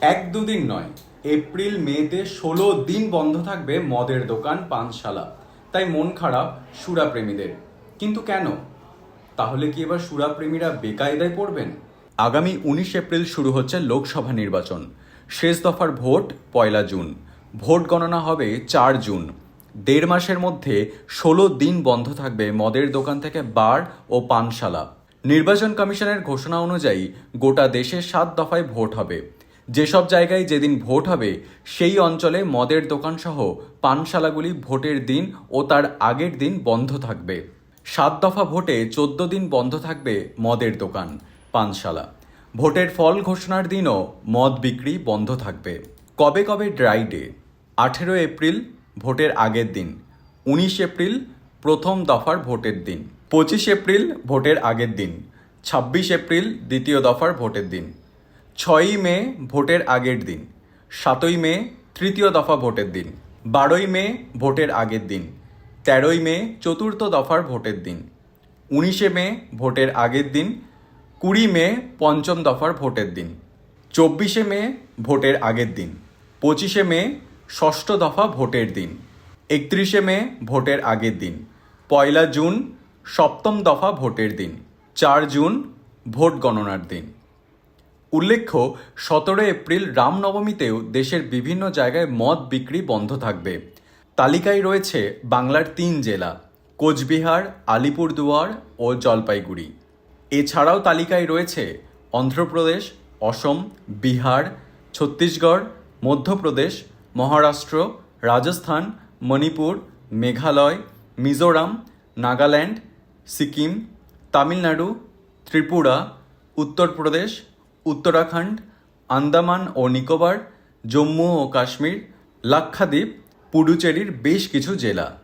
এক দুদিন নয়, এপ্রিল, মেতে ষোলো দিন বন্ধ থাকবে মদের দোকান, পানশালা। তাই মন খারাপ সুরাপ্রেমীদের। কিন্তু কেন? তাহলে কি এবার সুরাপ্রেমীরা বেকায়দায় পড়বেন? আগামী উনিশ এপ্রিল শুরু হচ্ছে লোকসভা নির্বাচন। শেষ দফার ভোট পয়লা জুন। ভোট গণনা হবে চার জুন। দেড় মাসের মধ্যে ষোলো দিন বন্ধ থাকবে মদের দোকান থেকে বার ও পানশালা। নির্বাচন কমিশনের ঘোষণা অনুযায়ী গোটা দেশে সাত দফায় ভোট হবে। যেসব জায়গায় যেদিন ভোট হবে, সেই অঞ্চলে মদের দোকানসহ পানশালাগুলি ভোটের দিন ও তার আগের দিন বন্ধ থাকবে। সাত দফা ভোটে চোদ্দ দিন বন্ধ থাকবে মদের দোকান, পানশালা। ভোটের ফল ঘোষণার দিনও মদ বিক্রি বন্ধ থাকবে। কবে কবে ড্রাই ডে? আঠেরো এপ্রিল, ভোটের আগের দিন। উনিশ এপ্রিল, প্রথম দফার ভোটের দিন। পঁচিশ এপ্রিল, ভোটের আগের দিন। ছাব্বিশ এপ্রিল, দ্বিতীয় দফার ভোটের দিন। ছয়ই মে ভোটের আগের দিন, সাতই মে তৃতীয় দফা ভোটের দিন, বারোই মে ভোটের আগের দিন, তেরোই মে চতুর্থ দফার ভোটের দিন, উনিশে মে ভোটের আগের দিন, কুড়ি মে পঞ্চম দফার ভোটের দিন, চব্বিশে মে ভোটের আগের দিন, পঁচিশে মে ষষ্ঠ দফা ভোটের দিন, একত্রিশে মে ভোটের আগের দিন, পয়লা জুন সপ্তম দফা ভোটের দিন, চার জুন ভোট গণনার দিন। উল্লেখ্য সতেরো এপ্রিল রামনবমীতেও দেশের বিভিন্ন জায়গায় মদ বিক্রি বন্ধ থাকবে। তালিকায় রয়েছে বাংলার তিন জেলা, কোচবিহার, আলিপুরদুয়ার ও জলপাইগুড়ি। এছাড়াও তালিকায় রয়েছে অন্ধ্রপ্রদেশ, অসম, বিহার, ছত্তিশগড়, মধ্যপ্রদেশ, মহারাষ্ট্র, রাজস্থান, মণিপুর, মেঘালয়, মিজোরাম, নাগাল্যান্ড, সিকিম, তামিলনাড়ু, ত্রিপুরা, উত্তরপ্রদেশ উত্তরাখণ্ড আন্দামান ও নিকোবর জম্মু ও কাশ্মীর লাক্ষাদ্বীপ পুডুচেরির বেশ কিছু জেলা।